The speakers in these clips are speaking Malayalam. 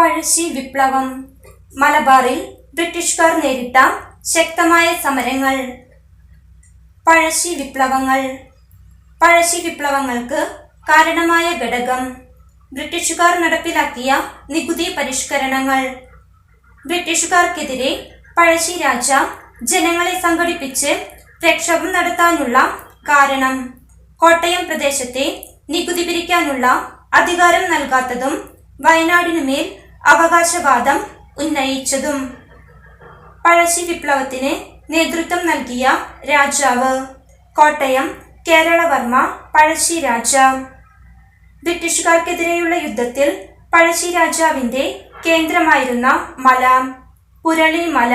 പഴശ്ശി വിപ്ലവം. മലബാറിൽ ബ്രിട്ടീഷുകാർ നേരിട്ട ശക്തമായ സമരങ്ങൾ. പഴശ്ശി വിപ്ലവങ്ങൾ. പഴശ്ശി വിപ്ലവങ്ങൾക്ക് കാരണമായ ഘടകം. ബ്രിട്ടീഷുകാർ നടപ്പിലാക്കിയ നികുതി പരിഷ്കരണങ്ങൾ. ബ്രിട്ടീഷുകാർക്കെതിരെ പഴശ്ശി രാജ ജനങ്ങളെ സംഘടിപ്പിച്ച് പ്രക്ഷോഭം നടത്താനുള്ള കാരണം. കോട്ടയം പ്രദേശത്തെ നികുതി പിരിക്കാനുള്ള അധികാരം നൽകാത്തതും വയനാടിനുമേൽ അവകാശവാദം ഉന്നയിച്ചതും പഴശ്ശി വിപ്ലവത്തിന് നേതൃത്വം നൽകിയ രാജാവ്. കോട്ടയം കേരളവർമ്മ പഴശ്ശി രാജ. ബ്രിട്ടീഷുകാർക്കെതിരെയുള്ള യുദ്ധത്തിൽ പഴശ്ശി രാജാവിന്റെ കേന്ദ്രമായിരുന്ന മല പുരളി മല.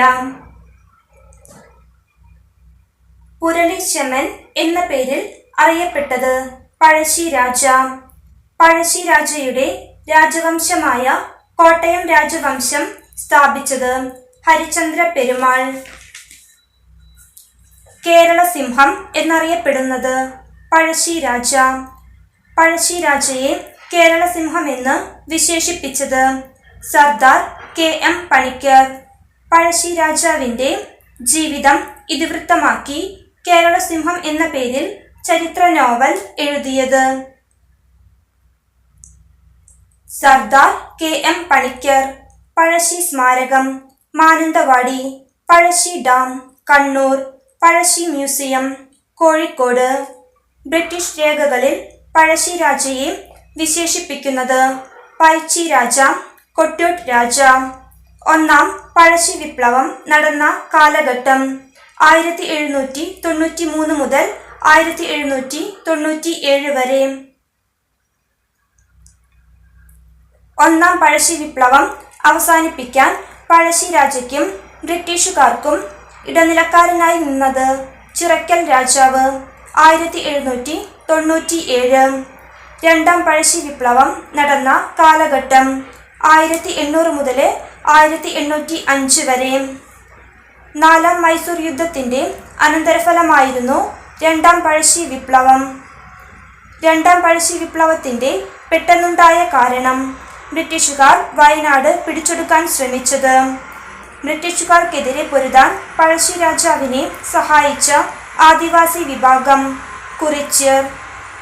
പുരളി ശമൻ എന്ന പേരിൽ അറിയപ്പെട്ടത് പഴശ്ശി രാജ. പഴശ്ശി രാജയുടെ രാജവംശമായ കോട്ടയം രാജവംശം സ്ഥാപിച്ചത് ഹരിചന്ദ്ര പെരുമാൾ. കേരള സിംഹം എന്നറിയപ്പെടുന്നത് പഴശ്ശി രാജ. പഴശ്ശി രാജയെ കേരള സിംഹം എന്ന് വിശേഷിപ്പിച്ചത് സർദാർ കെ എം പണിക്കർ. പഴശ്ശി രാജാവിന്റെ ജീവിതം ഇതിവൃത്തമാക്കി കേരള സിംഹം എന്ന പേരിൽ ചരിത്ര നോവൽ എഴുതിയത്. സർദാർ കെ എം പണിക്കർ പഴശ്ശി സ്മാരകം Mananthavady Pazhassi dam Kannur Pazhassi museum Kozhikode. British രേഖകളിൽ പഴശ്ശി രാജയെ വിശേഷിപ്പിക്കുന്നത് പൈച്ചി രാജ കൊട്ടോട്ട് രാജ. ഒന്നാം പഴശ്ശി വിപ്ലവം നടന്ന കാലഘട്ടം ആയിരത്തി എഴുന്നൂറ്റി തൊണ്ണൂറ്റി മൂന്ന് മുതൽ ആയിരത്തി എഴുന്നൂറ്റി തൊണ്ണൂറ്റി ഏഴ് വരെ. ഒന്നാം പഴശ്ശി വിപ്ലവം അവസാനിപ്പിക്കാൻ പഴശ്ശി രാജയ്ക്കും ബ്രിട്ടീഷുകാർക്കും ഇടനിലക്കാരനായി നിന്നത് ചിറക്കൽ രാജാവ് ആയിരത്തി എഴുന്നൂറ്റി തൊണ്ണൂറ്റി ഏഴ് രണ്ടാം പഴശ്ശി വിപ്ലവം നടന്ന കാലഘട്ടം ആയിരത്തി എണ്ണൂറ് മുതൽ ആയിരത്തി എണ്ണൂറ്റി അഞ്ച് വരെ. നാലാം മൈസൂർ യുദ്ധത്തിന്റെ അനന്തരഫലമായിരുന്നു രണ്ടാം പഴശ്ശി വിപ്ലവം. രണ്ടാം പഴശ്ശി വിപ്ലവത്തിന്റെ പെട്ടെന്നുണ്ടായ കാരണം ബ്രിട്ടീഷുകാർ വയനാട് പിടിച്ചെടുക്കാൻ ശ്രമിച്ചത്. ബ്രിട്ടീഷുകാർക്കെതിരെ പൊരുതാൻ പഴശ്ശി രാജാവിനെ സഹായിച്ച ആദിവാസി വിഭാഗം. കുറിച്യർ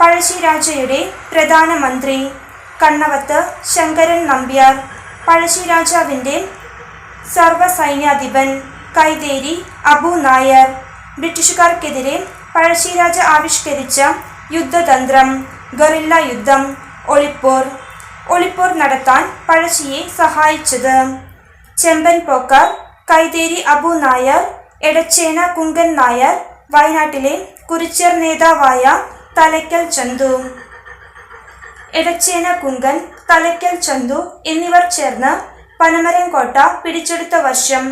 പഴശ്ശി രാജയുടെ പ്രധാനമന്ത്രി കണ്ണവത്ത് ശങ്കരൻ നമ്പ്യാർ. പഴശ്ശി രാജാവിന്റെ സർവസൈന്യാധിപൻ കൈതേരി അബു നായർ. ബ്രിട്ടീഷുകാർക്കെതിരെ പഴശ്ശിരാജ ആവിഷ്കരിച്ച യുദ്ധതന്ത്രം ഗറില്ല യുദ്ധം ഒളിപ്പോർ ഒളിപ്പോർ നടത്താൻ പഴശ്ശിയെ സഹായിച്ചത്. ചെമ്പൻ പോക്കർ കൈതേരി അബു നായർ എടച്ചേന കുങ്കൻ നായർ വയനാട്ടിലെ കുറിച്യർ നേതാവായ തലയ്ക്കൽ ചന്തു. എടച്ചേന കുങ്കൻ തലയ്ക്കൽ ചന്തു എന്നിവർ ചേർന്ന് പനമരം കോട്ട പിടിച്ചെടുത്ത വർഷം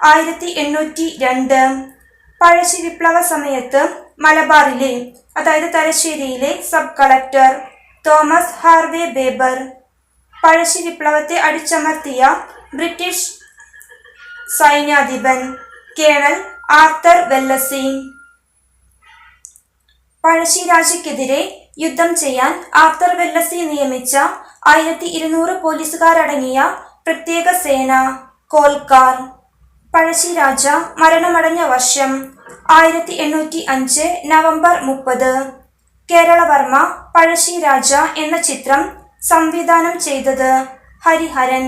ആയിരത്തി എണ്ണൂറ്റി രണ്ട് പഴശ്ശി വിപ്ലവ സമയത്ത് മലബാറിലെ അതായത് തലശ്ശേരിയിലെ sub collector Thomas Harvey Baber Pazhassi വിപ്ലവത്തെ അടിച്ചമർത്തിയ ബ്രിട്ടീഷ് സൈന്യാധിപൻ കേണൽ ആർത്തർ വെല്ലസി പഴശ്ശി രാജയ്ക്കെതിരെ യുദ്ധം ചെയ്യാൻ ആർത്തർ വെല്ലസി നിയമിച്ച ആയിരത്തി ഇരുന്നൂറ് പോലീസുകാരടങ്ങിയ പ്രത്യേക സേന കോൽക്കാർ. പഴശ്ശി രാജ മരണമടഞ്ഞ വർഷം ആയിരത്തി എണ്ണൂറ്റി അഞ്ച് നവംബർ മുപ്പത്. കേരളവർമ്മ പഴശ്ശി രാജ എന്ന ചിത്രം സംവിധാനം ചെയ്തത് ഹരിഹരൻ.